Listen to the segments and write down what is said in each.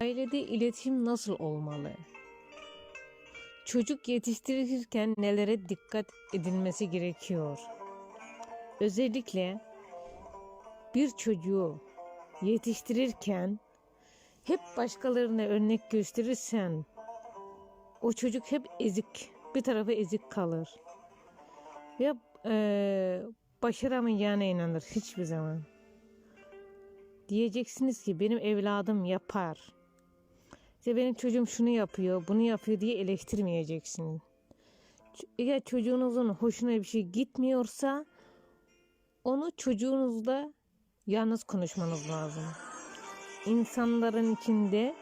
Ailede iletişim nasıl olmalı? Çocuk yetiştirirken nelere dikkat edilmesi gerekiyor? Özellikle bir çocuğu yetiştirirken hep başkalarına örnek gösterirsen o çocuk hep ezik, bir tarafı ezik kalır. Ve eee başaramayacağına inanır hiçbir zaman. Diyeceksiniz ki benim evladım yapar. İşte benim çocuğum şunu yapıyor, bunu yapıyor diye eleştirmeyeceksiniz. Eğer çocuğunuzun hoşuna bir şey gitmiyorsa onu çocuğunuzla yalnız konuşmanız lazım. İnsanların içinde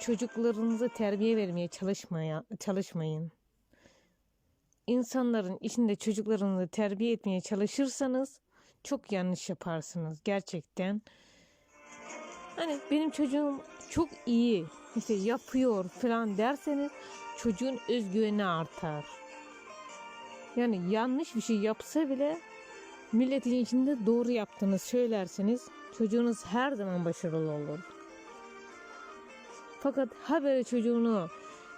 çocuklarınızı terbiye vermeye çalışmaya, çalışmayın. İnsanların içinde çocuklarınızı terbiye etmeye çalışırsanız çok yanlış yaparsınız gerçekten. Hani benim çocuğum çok iyi işte yapıyor falan derseniz çocuğun özgüveni artar. Yani yanlış bir şey yapsa bile milletin içinde doğru yaptığını söylerseniz çocuğunuz her zaman başarılı olur. Fakat habere çocuğunu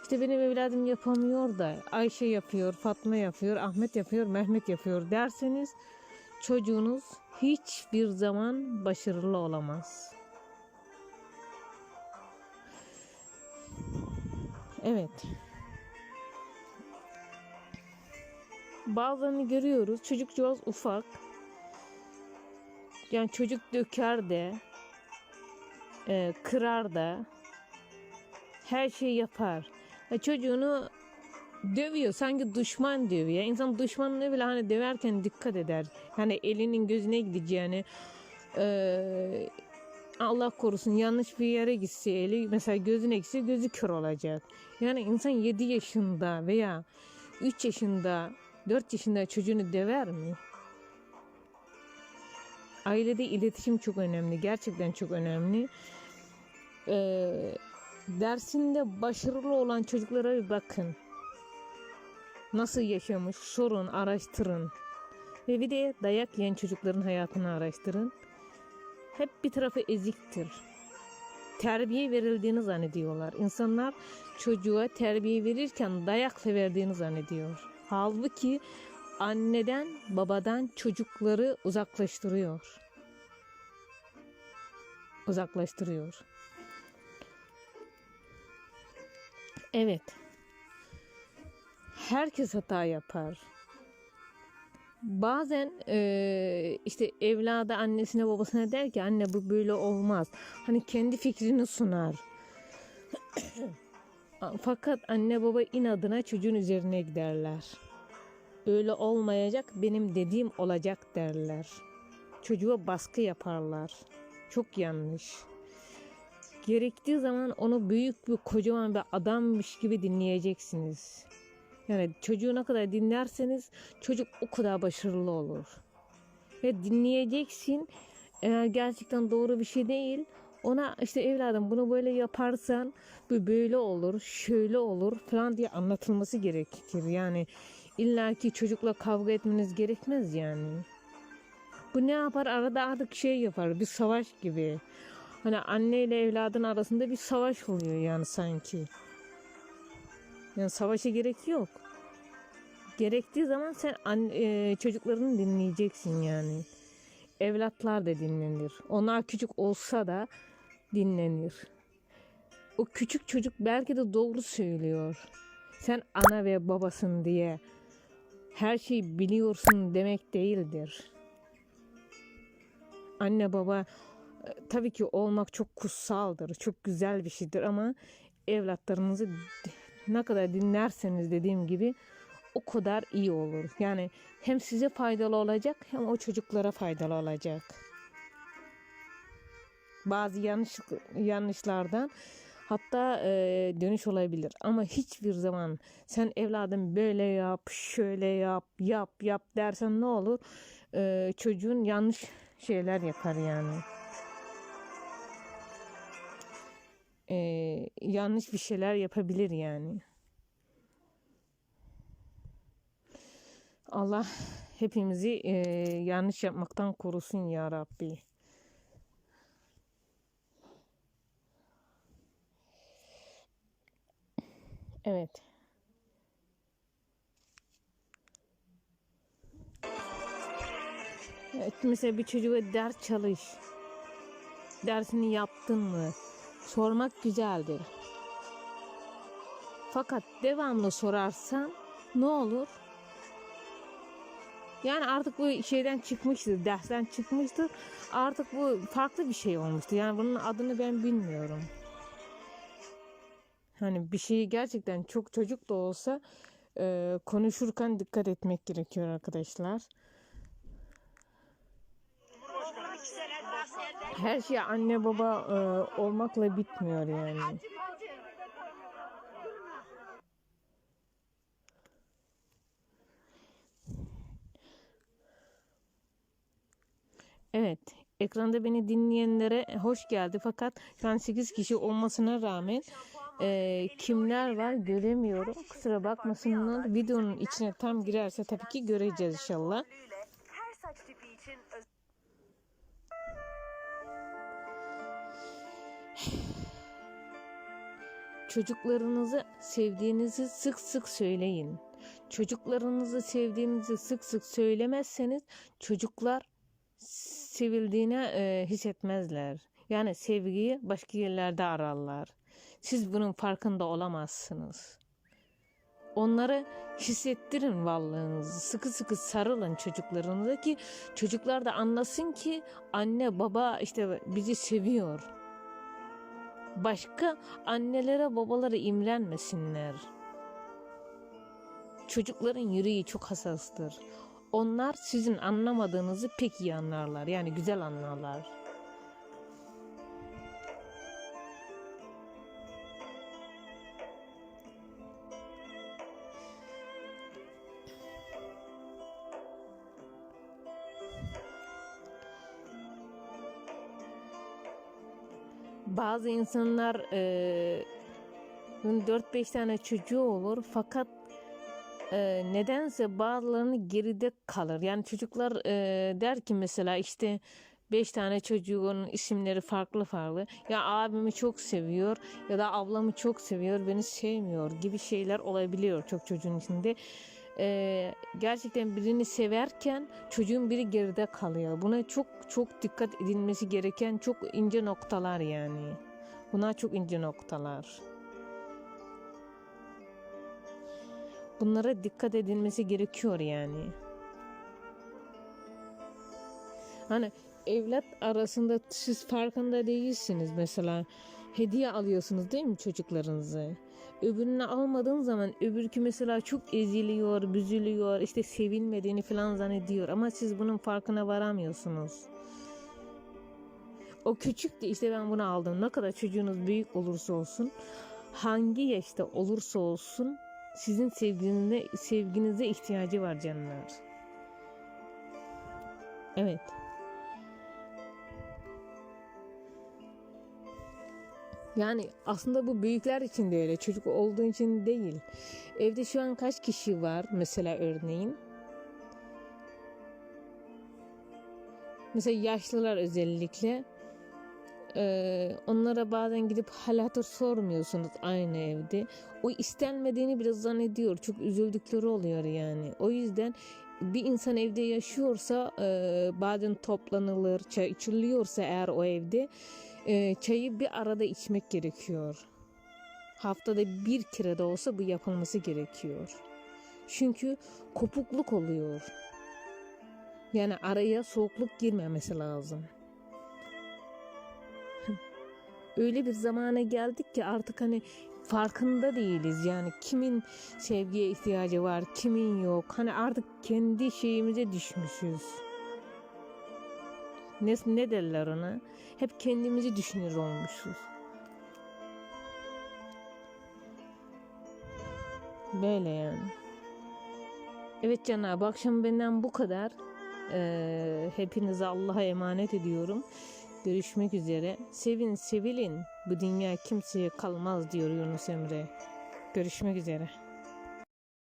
işte benim evladım yapamıyor da Ayşe yapıyor, Fatma yapıyor, Ahmet yapıyor, Mehmet yapıyor derseniz çocuğunuz hiçbir zaman başarılı olamaz. Evet. Bazılarını görüyoruz. Çocukcağız ufak. Yani çocuk döker de, e, kırar da, her şeyi yapar. E, çocuğunu dövüyor. Sanki düşman dövüyor. İnsan düşmanını bile hani döverken dikkat eder. Hani elinin gözüne gideceğini e, Allah korusun yanlış bir yere gitse eli mesela gözüne gitse gözü kör olacak. Yani insan 7 yaşında veya 3 yaşında 4 yaşında çocuğunu döver mi? Ailede iletişim çok önemli. Gerçekten çok önemli. Ee, dersinde başarılı olan çocuklara bir bakın. Nasıl yaşamış sorun, araştırın. Ve bir de dayak yiyen çocukların hayatını araştırın. Hep bir tarafı eziktir. Terbiye verildiğini zannediyorlar. İnsanlar çocuğa terbiye verirken dayakla verdiğini zannediyor. Halbuki anneden babadan çocukları uzaklaştırıyor. Uzaklaştırıyor. Evet. Herkes hata yapar. Bazen eee, işte evladı annesine babasına der ki anne bu böyle olmaz. Hani kendi fikrini sunar. Fakat anne baba inadına çocuğun üzerine giderler. Öyle olmayacak benim dediğim olacak derler. Çocuğa baskı yaparlar. Çok yanlış. Gerektiği zaman onu büyük bir kocaman bir adammış gibi dinleyeceksiniz. Yani çocuğu ne kadar dinlerseniz çocuk o kadar başarılı olur. Ve dinleyeceksin. Eğer gerçekten doğru bir şey değil ona işte evladım bunu böyle yaparsan bu böyle olur, şöyle olur falan diye anlatılması gerekir. Yani illaki çocukla kavga etmeniz gerekmez yani. Bu ne yapar? Arada artık şey yapar. Bir savaş gibi. Hani anne ile evladın arasında bir savaş oluyor yani sanki. Yani savaşa gerek yok. Gerektiği zaman sen an, e, çocuklarını dinleyeceksin yani. Evlatlar da dinlenir. Onlar küçük olsa da dinlenir. O küçük çocuk belki de doğru söylüyor. Sen ana ve babasın diye her şeyi biliyorsun demek değildir. Anne baba e, tabii ki olmak çok kutsaldır, çok güzel bir şeydir ama evlatlarınızı ne kadar dinlerseniz dediğim gibi o kadar iyi olur. Yani hem size faydalı olacak hem o çocuklara faydalı olacak. Bazı yanlış yanlışlardan hatta e, dönüş olabilir ama hiçbir zaman sen evladım böyle yap, şöyle yap, yap, yap dersen ne olur? E, çocuğun yanlış şeyler yapar yani. E, yanlış bir şeyler yapabilir yani. Allah hepimizi e, yanlış yapmaktan korusun ya Rabbi. Evet. Evet, mesela bir çocuğa ders çalış. Dersini yaptın mı? Sormak güzeldir. Fakat devamlı sorarsan ne olur? Yani artık bu şeyden çıkmıştır, dersten çıkmıştır. Artık bu farklı bir şey olmuştu. Yani bunun adını ben bilmiyorum. Hani bir şeyi gerçekten çok çocuk da olsa e, konuşurken dikkat etmek gerekiyor arkadaşlar. Her şey anne baba e, olmakla bitmiyor yani. Evet, ekranda beni dinleyenlere hoş geldi. Fakat şu an 8 kişi olmasına rağmen e, kimler var göremiyorum. Kusura bakmasınlar. Videonun içine tam girerse tabii ki göreceğiz inşallah. Çocuklarınızı sevdiğinizi sık sık söyleyin. Çocuklarınızı sevdiğinizi sık sık söylemezseniz çocuklar sevildiğine e, hissetmezler. Yani sevgiyi başka yerlerde ararlar. Siz bunun farkında olamazsınız. Onları hissettirin varlığınızı. Sıkı sıkı sarılın çocuklarınıza ki çocuklar da anlasın ki anne baba işte bizi seviyor. Başka annelere babalara imrenmesinler. Çocukların yüreği çok hassastır. Onlar sizin anlamadığınızı pek iyi anlarlar. Yani güzel anlarlar. Bazı insanlar eee 4-5 tane çocuğu olur fakat e, nedense bazılarını geride kalır. Yani çocuklar e, der ki mesela işte beş tane çocuğun isimleri farklı farklı. Ya abimi çok seviyor ya da ablamı çok seviyor beni sevmiyor gibi şeyler olabiliyor çok çocuğun içinde. E, gerçekten birini severken çocuğun biri geride kalıyor. Buna çok çok dikkat edilmesi gereken çok ince noktalar yani. Bunlar çok ince noktalar. Bunlara dikkat edilmesi gerekiyor yani. Hani evlat arasında siz farkında değilsiniz mesela hediye alıyorsunuz değil mi çocuklarınızı? Öbürünü almadığın zaman öbürkü mesela çok eziliyor, büzülüyor, işte sevilmediğini falan zannediyor ama siz bunun farkına varamıyorsunuz. O küçük de işte ben bunu aldım. Ne kadar çocuğunuz büyük olursa olsun, hangi yaşta olursa olsun sizin sevginize, sevginize ihtiyacı var canlar. Evet. Yani aslında bu büyükler için de öyle. Çocuk olduğu için değil. Evde şu an kaç kişi var mesela örneğin? Mesela yaşlılar özellikle. Ee, onlara bazen gidip hal hatır sormuyorsunuz aynı evde. O istenmediğini biraz zannediyor. Çok üzüldükleri oluyor yani. O yüzden bir insan evde yaşıyorsa e, bazen toplanılır, çay içiliyorsa eğer o evde e, çayı bir arada içmek gerekiyor. Haftada bir kere de olsa bu yapılması gerekiyor. Çünkü kopukluk oluyor. Yani araya soğukluk girmemesi lazım öyle bir zamana geldik ki artık hani farkında değiliz. Yani kimin sevgiye ihtiyacı var kimin yok? Hani artık kendi şeyimize düşmüşüz. Ne, ne derler ona? Hep kendimizi düşünür olmuşuz. Böyle yani. Evet Cenab-ı akşam benden bu kadar. Ee, hepinize Allah'a emanet ediyorum Görüşmek üzere. Sevin sevilin. Bu dünya kimseye kalmaz diyor Yunus Emre. Görüşmek üzere.